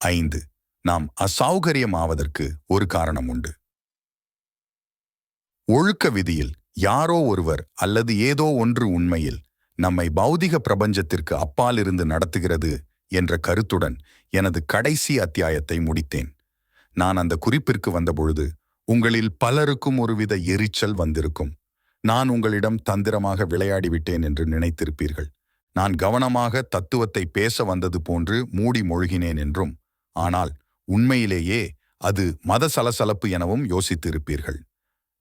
ஐந்து. நாம் அசௌகரியம் ஆவதற்கு ஒரு காரணம் உண்டு. ஒழுக்க விதியில் யாரோ ஒருவர் அல்லது ஏதோ ஒன்று உண்மையில் நம்மை பௌதிக பிரபஞ்சத்திற்கு அப்பாலிருந்து நடத்துகிறது என்ற கருத்துடன் எனது கடைசி அத்தியாயத்தை முடித்தேன். நான் அந்த குறிப்பிற்கு வந்தபொழுது உங்களில் பலருக்கும் ஒருவித எரிச்சல் வந்திருக்கும். நான் உங்களிடம் தந்திரமாக விளையாடிவிட்டேன் என்று நினைத்திருப்பீர்கள். நான் கவனமாக தத்துவத்தை பேச வந்தது போன்று மூடி மொழிகினேன் என்றும் ஆனால் உண்மையிலேயே அது மத சலசலப்பு எனவும் யோசித்திருப்பீர்கள்.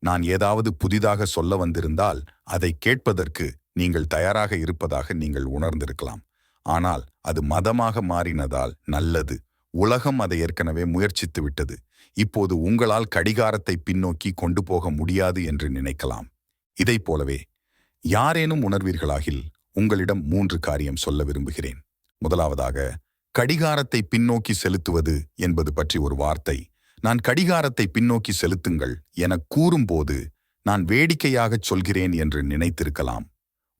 நான் ஏதாவது புதிதாக சொல்ல வந்திருந்தால் அதை கேட்பதற்கு நீங்கள் தயாராக இருப்பதாக நீங்கள் உணர்ந்திருக்கலாம். ஆனால் அது மதமாக மாறினதால் நல்லது. உலகம் அதை ஏற்கனவே முயற்சித்து விட்டது. இப்போது உங்களால் கடிகாரத்தை பின்னோக்கி கொண்டு போக முடியாது என்று நினைக்கலாம். இதைப் போலவே யாரேனும் உணர்வீர்களாகில் உங்களிடம் மூன்று காரியம் சொல்ல விரும்புகிறேன். முதலாவதாக கடிகாரத்தை பின்னோக்கி செலுத்துவது என்பது பற்றி ஒரு வார்த்தை. நான் கடிகாரத்தை பின்னோக்கி செலுத்துங்கள் என கூறும்போது நான் வேடிக்கையாகச் சொல்கிறேன் என்று நினைத்திருக்கலாம்.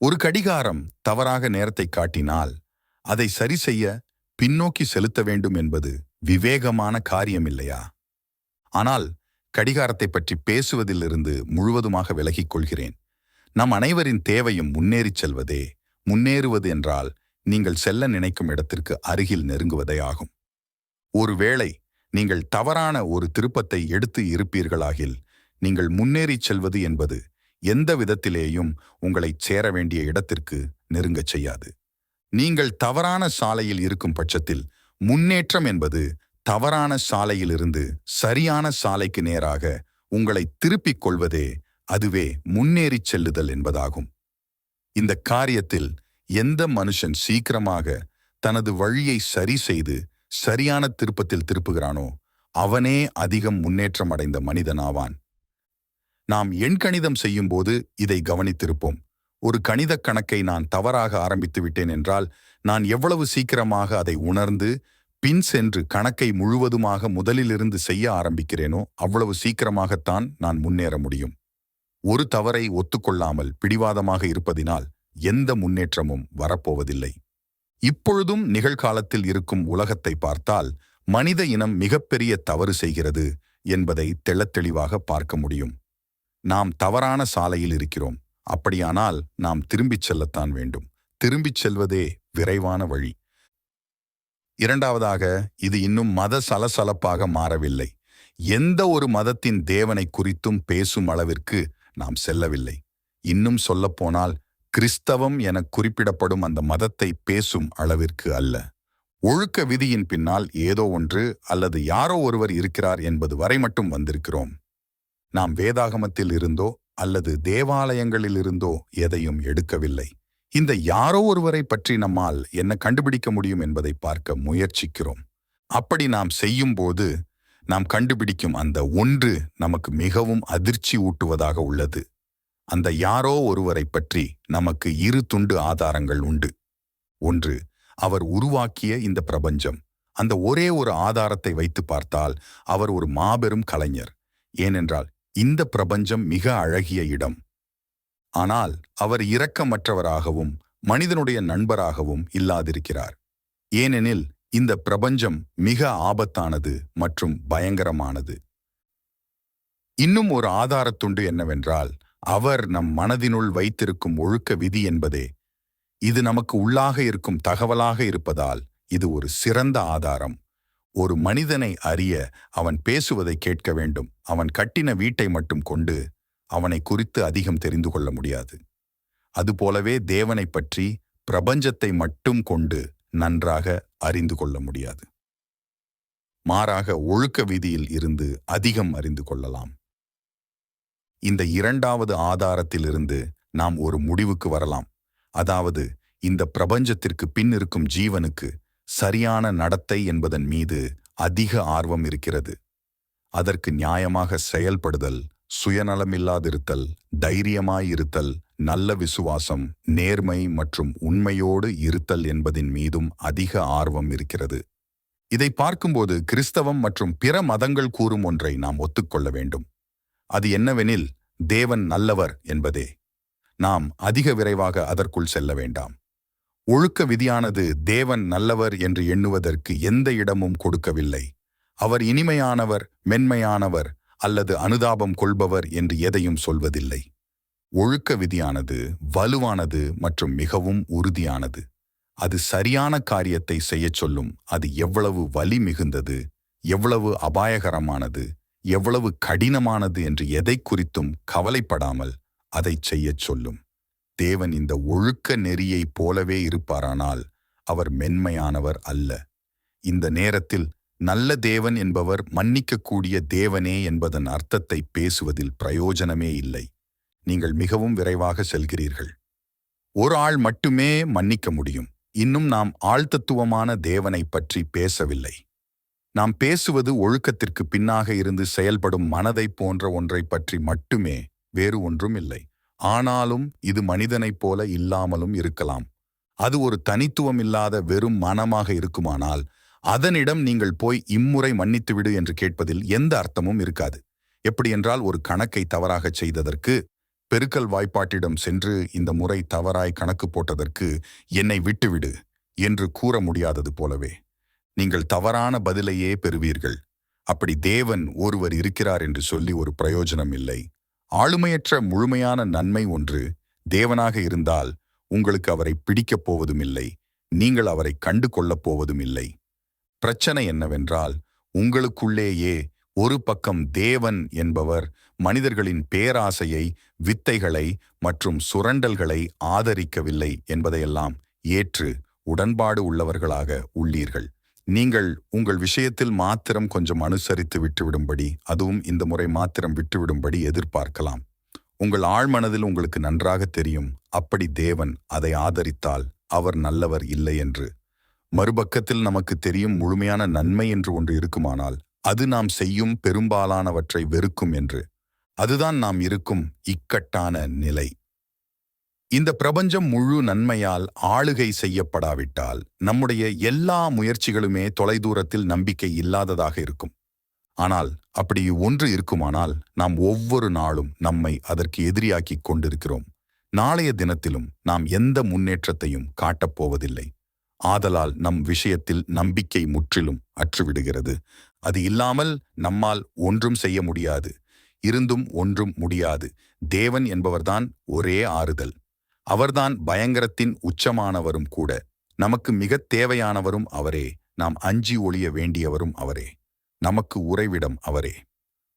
ஒரு கடிகாரம் தவறாக நேரத்தை காட்டினால் அதை சரி செய்ய பின்னோக்கி செலுத்த வேண்டும் என்பது விவேகமான காரியமில்லையா? ஆனால் கடிகாரத்தை பற்றி பேசுவதிலிருந்து முழுவதுமாக விலகிக் கொள்கிறேன். நம் அனைவரின் தேவையும் முன்னேறிச் செல்வதே முன்னேறுவது என்றால் நீங்கள் செல்ல நினைக்கும் இடத்திற்கு அருகில் நெருங்குவதே ஆகும் ஒருவேளை நீங்கள் தவறான ஒரு திருப்பத்தை எடுத்து இருப்பீர்களாகில் நீங்கள் முன்னேறிச் செல்வது என்பது எந்த விதத்திலேயும் உங்களைச் சேர வேண்டிய இடத்திற்கு நெருங்கச் செய்யாது. நீங்கள் தவறான சாலையில் இருக்கும் பட்சத்தில் முன்னேற்றம் என்பது தவறான சாலையிலிருந்து சரியான சாலைக்கு நேராக உங்களை திருப்பிக் கொள்வதே அதுவே முன்னேறிச் செல்லுதல் என்பதாகும். இந்த காரியத்தில் எந்த மனுஷன் சீக்கிரமாக தனது வழியை சரி செய்து சரியான திருப்பத்தில் திருப்புகிறானோ அவனே அதிகம் முன்னேற்றம் அடைந்த மனிதனாவான் நாம் எண்கணிதம் செய்யும்போது இதை கவனித்திருப்போம். ஒரு கணித கணக்கை நான் தவறாக ஆரம்பித்து விட்டேன் என்றால் நான் எவ்வளவு சீக்கிரமாக அதை உணர்ந்து பின் சென்று கணக்கை முழுவதுமாக முதலிலிருந்து செய்ய ஆரம்பிக்கிறேனோ அவ்வளவு சீக்கிரமாகத்தான் நான் முன்னேற முடியும். ஒரு தவறை ஒத்துக்கொள்ளாமல் பிடிவாதமாக இருப்பதினால் எந்த முன்னேற்றமும் வரப்போவதில்லை. இப்பொழுதும் நிகழ்காலத்தில் இருக்கும் உலகத்தை பார்த்தால் மனித இனம் மிகப்பெரிய தவறு செய்கிறது என்பதை தெள்ளத்தெளிவாக பார்க்க முடியும். நாம் தவறான சாலையில் இருக்கிறோம். அப்படியானால் நாம் திரும்பிச் செல்லத்தான் வேண்டும். திரும்பிச் செல்வதே விரைவான வழி. இரண்டாவதாக இது இன்னும் மத சலசலப்பாக மாறவில்லை. எந்த ஒரு மதத்தின் தேவனை குறித்தும் பேசும் அளவிற்கு நாம் செல்லவில்லை. இன்னும் சொல்லப்போனால் கிறிஸ்தவம் என குறிப்பிடப்படும் அந்த மதத்தை பேசும் அளவிற்கு அல்ல. ஒழுக்க விதியின் பின்னால் ஏதோ ஒன்று அல்லது யாரோ ஒருவர் இருக்கிறார் என்பது வரை மட்டும் வந்திருக்கிறோம். நாம் வேதாகமத்தில் இருந்தோ அல்லது தேவாலயங்களில் இருந்தோ எதையும் எடுக்கவில்லை. இந்த யாரோ ஒருவரை பற்றி நம்மால் என்ன கண்டுபிடிக்க முடியும் என்பதை பார்க்க முயற்சிக்கிறோம். அப்படி நாம் செய்யும்போது நாம் கண்டுபிடிக்கும் அந்த ஒன்று நமக்கு மிகவும் அதிர்ச்சி ஊட்டுவதாக உள்ளது. அந்த யாரோ ஒருவரை பற்றி நமக்கு இரு துண்டு ஆதாரங்கள் உண்டு. ஒன்று அவர் உருவாக்கிய இந்த பிரபஞ்சம். அந்த ஒரே ஒரு ஆதாரத்தை வைத்து பார்த்தால் அவர் ஒரு மாபெரும் கலைஞர். ஏனென்றால் இந்த பிரபஞ்சம் மிக அழகிய இடம். ஆனால் அவர் இரக்கமற்றவராகவும் மனிதனுடைய நண்பராகவும் இல்லாதிருக்கிறார். ஏனெனில் இந்த பிரபஞ்சம் மிக ஆபத்தானது மற்றும் பயங்கரமானது. இன்னும் ஒரு ஆதாரத்துண்டு என்னவென்றால் அவர் நம் மனதினுள் வைத்திருக்கும் ஒழுக்க விதி என்பதே. இது நமக்கு உள்ளாக இருக்கும் தகவலாக இருப்பதால் இது ஒரு சிறந்த ஆதாரம். ஒரு மனிதனை அறிய அவன் பேசுவதை கேட்க வேண்டும். அவன் கட்டின வீட்டை மட்டும் கொண்டு அவனை குறித்து அதிகம் தெரிந்து கொள்ள முடியாது. அதுபோலவே தேவனை பற்றி பிரபஞ்சத்தை மட்டும் கொண்டு நன்றாக அறிந்து கொள்ள முடியாது. மாறாக ஒழுக்க விதியில் இருந்து அதிகம் அறிந்து கொள்ளலாம். இந்த இரண்டாவது ஆதாரத்திலிருந்து நாம் ஒரு முடிவுக்கு வரலாம். அதாவது இந்த பிரபஞ்சத்திற்கு பின் இருக்கும் ஜீவனுக்கு சரியான நடத்தை என்பதன் மீது அதிக ஆர்வம் இருக்கிறது. அதற்கு நியாயமாக செயல்படுதல் சுயநலமில்லாதிருத்தல் தைரியமாயிருத்தல் நல்ல விசுவாசம் நேர்மை மற்றும் உண்மையோடு இருத்தல் என்பதின் மீதும் அதிக ஆர்வம் இருக்கிறது. இதை பார்க்கும்போது கிறிஸ்தவம் மற்றும் பிற மதங்கள் கூறும் ஒன்றை நாம் ஒத்துக்கொள்ள வேண்டும். அது என்னவெனில் தேவன் நல்லவர் என்பதே. நாம் அதிக விரைவாக அதற்குள் செல்ல வேண்டாம். ஒழுக்க விதியானது தேவன் நல்லவர் என்று எண்ணுவதற்கு எந்த இடமும் கொடுக்கவில்லை. அவர் இனிமையானவர் மென்மையானவர் அல்லது அனுதாபம் கொள்பவர் என்று எதையும் சொல்வதில்லை. ஒழுக்க விதியானது வலுவானது மற்றும் மிகவும் உறுதியானது. அது சரியான காரியத்தை செய்யச் சொல்லும். அது எவ்வளவு வலி மிகுந்தது எவ்வளவு அபாயகரமானது எவ்வளவு கடினமானது என்று எதை குறித்தும் கவலைப்படாமல் அதைச் செய்யச் சொல்லும். தேவன் இந்த ஒழுக்க நெறியைப் போலவே இருப்பாரானால் அவர் மென்மையானவர் அல்ல. இந்த நேரத்தில் நல்ல தேவன் என்பவர் மன்னிக்கக்கூடிய தேவனே என்பதன் அர்த்தத்தை பேசுவதில் பிரயோஜனமே இல்லை. நீங்கள் மிகவும் விரைவாக செல்கிறீர்கள். ஒரு ஆள் மட்டுமே மன்னிக்க முடியும். இன்னும் நாம் ஆழ்தத்துவமான தேவனை பற்றி பேசவில்லை. நாம் பேசுவது ஒழுக்கத்திற்கு பின்னாக இருந்து செயல்படும் மனதைப் போன்ற ஒன்றை பற்றி மட்டுமே வேறு ஒன்றும் இல்லை. ஆனாலும் இது மனிதனைப் போல இல்லாமலும் இருக்கலாம். அது ஒரு தனித்துவம் இல்லாத வெறும் மனமாக இருக்குமானால் அதனிடம் நீங்கள் போய் இம்முறை மன்னித்துவிடு என்று கேட்பதில் எந்த அர்த்தமும் இருக்காது. எப்படியென்றால் ஒரு கணக்கை தவறாகச் செய்ததற்கு பெருக்கல் வாய்ப்பாட்டிடம் சென்று இந்த முறை தவறாய் கணக்கு போட்டதற்கு என்னை விட்டுவிடு என்று கூற முடியாதது போலவே. நீங்கள் தவறான பதிலையே பெறுவீர்கள். அப்படி தேவன் ஒருவர் இருக்கிறார் என்று சொல்லி ஒரு பிரயோஜனம் இல்லை. ஆளுமையற்ற முழுமையான நன்மை ஒன்று தேவனாக இருந்தால் உங்களுக்கு அவரை பிடிக்கப் போவதும் இல்லை. நீங்கள் அவரை கண்டு கொள்ளப் போவதும் இல்லை. பிரச்சனை என்னவென்றால் உங்களுக்குள்ளேயே ஒரு பக்கம் தேவன் என்பவர் மனிதர்களின் பேராசையை வித்தைகளை மற்றும் சுரண்டல்களை ஆதரிக்கவில்லை என்பதையெல்லாம் ஏற்று உடன்பாடு உள்ளவர்களாக உள்ளீர்கள். நீங்கள் உங்கள் விஷயத்தில் மாத்திரம் கொஞ்சம் அனுசரித்து விட்டுவிடும்படி அதுவும் இந்த முறை மாத்திரம் விட்டுவிடும்படி எதிர்பார்க்கலாம். உங்கள் ஆழ்மனதில் உங்களுக்கு நன்றாக தெரியும் அப்படி தேவன் அதை ஆதரித்தால் அவர் நல்லவர் இல்லை என்று. மறுபக்கத்தில் நமக்கு தெரியும் முழுமையான நன்மை என்று ஒன்று இருக்குமானால் அது நாம் செய்யும் பெரும்பாலானவற்றை வெறுக்கும் என்று. அதுதான் நாம் இருக்கும் இக்கட்டான நிலை. இந்த பிரபஞ்சம் முழு நன்மையால் ஆளுகை செய்யப்படாவிட்டால் நம்முடைய எல்லா முயற்சிகளுமே தொலைதூரத்தில் நம்பிக்கை இல்லாததாக இருக்கும். ஆனால் அப்படி ஒன்று இருக்குமானால் நாம் ஒவ்வொரு நாளும் நம்மை அதற்கு எதிரியாக்கிக் கொண்டிருக்கிறோம். நாளைய தினத்திலும் நாம் எந்த முன்னேற்றத்தையும் காட்டப்போவதில்லை ஆதலால் நம் விஷயத்தில் நம்பிக்கை முற்றிலும் அற்றுவிடுகிறது. அது இல்லாமல் நம்மால் ஒன்றும் செய்ய முடியாது. இருந்தும் ஒன்றும் முடியாது. தேவன் என்பவர்தான் ஒரே ஆறுதல். அவர்தான் பயங்கரத்தின் உச்சமானவரும் கூட. நமக்கு மிகத் தேவையானவரும் அவரே. நாம் அஞ்சி ஒளிய வேண்டியவரும் அவரே. நமக்கு உறைவிடம் அவரே.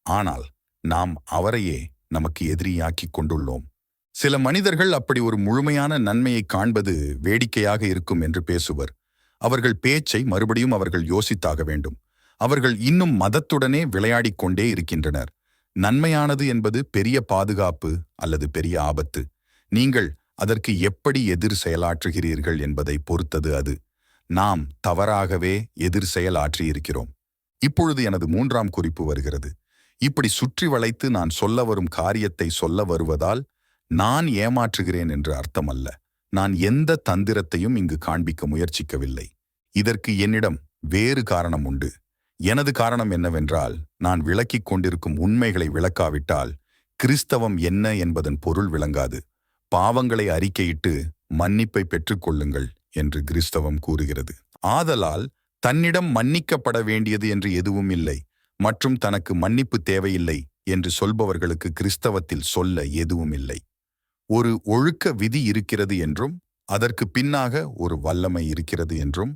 ஆனால் நாம் அவரையே நமக்கு எதிரியாக்கிக் கொண்டுள்ளோம். சில மனிதர்கள் அப்படி ஒரு முழுமையான நன்மையை காண்பது வேடிக்கையாக இருக்கும் என்று பேசுவர். அவர்கள் பேச்சை மறுபடியும் அவர்கள் யோசித்தாக வேண்டும். அவர்கள் இன்னும் மதத்துடனே விளையாடிக் கொண்டே இருக்கின்றனர். நன்மையானது என்பது பெரிய பாதுகாப்பு அல்லது பெரிய ஆபத்து. நீங்கள் அதற்கு எப்படி எதிர் செயலாற்றுகிறீர்கள் என்பதை பொறுத்தது அது. நாம் தவறாகவே எதிர் செயலாற்றியிருக்கிறோம். இப்பொழுது எனது மூன்றாம் குறிப்பு வருகிறது. இப்படி சுற்றி வளைத்து நான் சொல்ல வரும் காரியத்தை சொல்ல வருவதால் நான் ஏமாற்றுகிறேன் என்று அர்த்தமல்ல. நான் எந்த தந்திரத்தையும் இங்கு காண்பிக்க முயற்சிக்கவில்லை. இதற்கு என்னிடம் வேறு காரணம் உண்டு. எனது காரணம் என்னவென்றால் நான் விளக்கிக் கொண்டிருக்கும் உண்மைகளை விளக்காவிட்டால் கிறிஸ்தவம் என்ன என்பதன் பொருள் விளங்காது. பாவங்களை அறிக்கையிட்டு மன்னிப்பை பெற்றுக்கொள்ளுங்கள் என்று கிறிஸ்தவம் கூறுகிறது. ஆதலால் தன்னிடம் மன்னிக்கப்பட வேண்டியது என்று எதுவும் இல்லை மற்றும் தனக்கு மன்னிப்பு தேவையில்லை என்று சொல்பவர்களுக்கு கிறிஸ்தவத்தில் சொல்ல எதுவும் இல்லை. ஒரு ஒழுக்க விதி இருக்கிறது என்றும் அதற்கு பின்னாக ஒரு வல்லமை இருக்கிறது என்றும்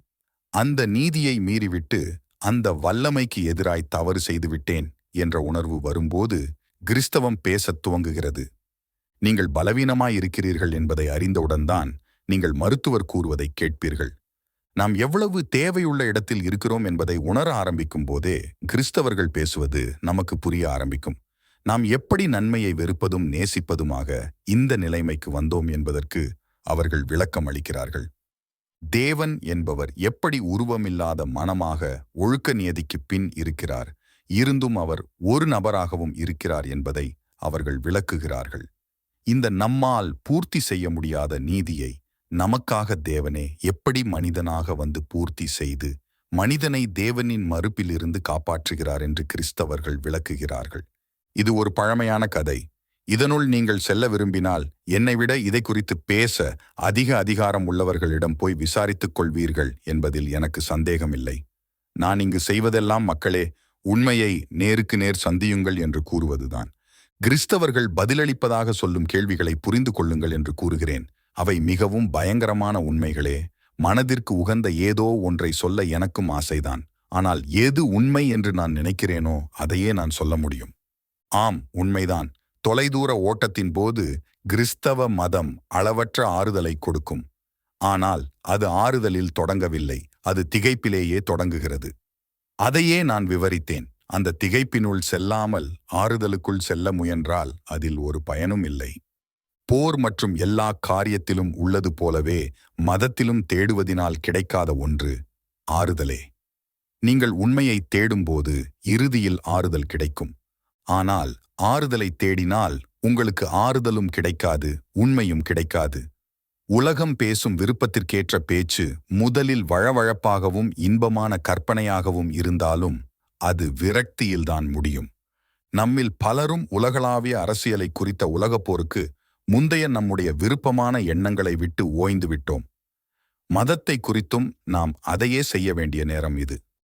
அந்த நீதியை மீறிவிட்டு அந்த வல்லமைக்கு எதிராய் தவறு செய்துவிட்டேன் என்ற உணர்வு வரும்போது கிறிஸ்தவம் பேசத் துவங்குகிறது. நீங்கள் பலவீனமாயிருக்கிறீர்கள் என்பதை அறிந்தவுடன்தான் நீங்கள் மருத்துவர் கூறுவதை கேட்பீர்கள். நாம் எவ்வளவு தேவையுள்ள இடத்தில் இருக்கிறோம் என்பதை உணர ஆரம்பிக்கும் போதே கிறிஸ்தவர்கள் பேசுவது நமக்கு புரிய ஆரம்பிக்கும். நாம் எப்படி நன்மையை வெறுப்பதும் நேசிப்பதுமாக இந்த நிலைமைக்கு வந்தோம் என்பதற்கு அவர்கள் விளக்கம் அளிக்கிறார்கள். தேவன் என்பவர் எப்படி உருவமில்லாத மனமாக ஒழுக்க நியதிக்கு பின் இருக்கிறார் இருந்தும் அவர் ஒரு நபராகவும் இருக்கிறார் என்பதை அவர்கள் விளக்குகிறார்கள். இந்த நம்மால் பூர்த்தி செய்ய முடியாத நீதியை நமக்காக தேவனே எப்படி மனிதனாக வந்து பூர்த்தி செய்து மனிதனை தேவனின் மறுப்பிலிருந்து காப்பாற்றுகிறார் என்று கிறிஸ்தவர்கள் விளக்குகிறார்கள். இது ஒரு பழமையான கதை. இதனுள் நீங்கள் செல்ல விரும்பினால் என்னை விட இதை குறித்து பேச அதிக அதிகாரம் உள்ளவர்களிடம் போய் விசாரித்துக் கொள்வீர்கள் என்பதில் எனக்கு சந்தேகமில்லை. நான் இங்கு செய்வதெல்லாம் மக்களே உண்மையை நேருக்கு நேர் சந்தியுங்கள் என்று கூறுவதுதான். கிறிஸ்தவர்கள் பதிலளிப்பதாக சொல்லும் கேள்விகளை புரிந்து கொள்ளுங்கள் என்று கூறுகிறேன். அவை மிகவும் பயங்கரமான உண்மைகளே. மனதிற்கு உகந்த ஏதோ ஒன்றை சொல்ல எனக்கும் ஆசைதான். ஆனால் எது உண்மை என்று நான் நினைக்கிறேனோ அதையே நான் சொல்ல முடியும். ஆம் உண்மைதான். தொலைதூர ஓட்டத்தின் போது கிறிஸ்தவ மதம் அளவற்ற ஆறுதலை கொடுக்கும். ஆனால் அது ஆறுதலில் தொடங்கவில்லை. அது திகைப்பிலேயே தொடங்குகிறது. அதையே நான் விவரித்தேன். அந்த திகைப்பினுள் செல்லாமல் ஆறுதலுக்குள் செல்ல முயன்றால் அதில் ஒரு பயனும் இல்லை. போர் மற்றும் எல்லா காரியத்திலும் உள்ளது போலவே மதத்திலும் தேடுவதினால் கிடைக்காத ஒன்று ஆறுதலே. நீங்கள் உண்மையை தேடும்போது இறுதியில் ஆறுதல் கிடைக்கும். ஆனால் ஆறுதலை தேடினால் உங்களுக்கு ஆறுதலும் கிடைக்காது உண்மையும் கிடைக்காது. உலகம் பேசும் விருப்பத்திற்கேற்ற பேச்சு முதலில் வழவழப்பாகவும் இன்பமான கற்பனையாகவும் இருந்தாலும் அது விரக்தியில்தான் முடியும். நம்மில் பலரும் உலகளாவிய அரசியலை குறித்த உலகப்போருக்கு முந்தைய நம்முடைய விருப்பமான எண்ணங்களை விட்டு ஓய்ந்து விட்டோம் மதத்தை குறித்தும் நாம் அதையே செய்ய வேண்டிய நேரம் இது.